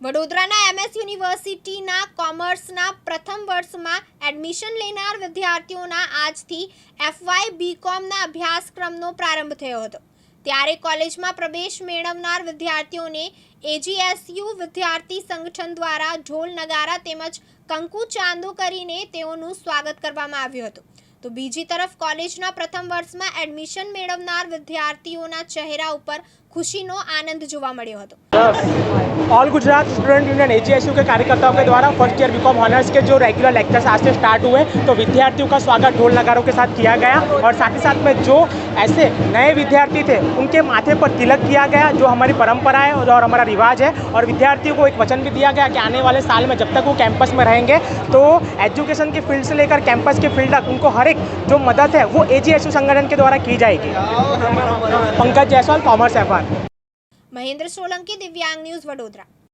વડોદરાના એમએસ યુનિવર્સિટીના કોમર્સના પ્રથમ વર્ષમાં એડમિશન લેનાર વિદ્યાર્થીઓના આજથી એફવાય બીકોમના અભ્યાસક્રમનો પ્રારંભ થયો હતો. ત્યારે કોલેજમાં પ્રવેશ મેળવનાર વિદ્યાર્થીઓને એજીએસયુ વિદ્યાર્થી સંગઠન દ્વારા ઢોલ નગારા તેમજ કંકુ ચાંદો કરીને તેઓનું સ્વાગત કરવામાં આવ્યું હતું. તો બીજી તરફ કોલેજના પ્રથમ વર્ષમાં એડમિશન મેળવનાર વિદ્યાર્થીઓના ચહેરા ઉપર ખુશીનો આનંદ જોવા મળ્યો હતો all Gujarat student union AGSU के कार्यकर्ताओं के द्वारा फर्स्ट ईयर बीकॉम ऑनर्स के जो रेगुलर लेक्चर्स आज से स्टार्ट हुए तो विद्यार्थियों का स्वागत ढोल नगारों के साथ किया गया और साथ ही साथ में जो ऐसे नए विद्यार्थी थे उनके माथे पर तिलक किया गया जो हमारी परंपरा है और हमारा रिवाज है और विद्यार्थियों को एक वचन भी दिया गया कि आने वाले साल में जब तक वो कैंपस में रहेंगे तो एजुकेशन की फील्ड से लेकर कैंपस के फील्ड तक उनको हर एक जो मदद है वो एजीएसयू संगठन के द्वारा की जाएगी पंकज जायसवाल कॉमर्स एफ महेंद्र सोलंकी दिव्यांग न्यूज़ वडोदरा।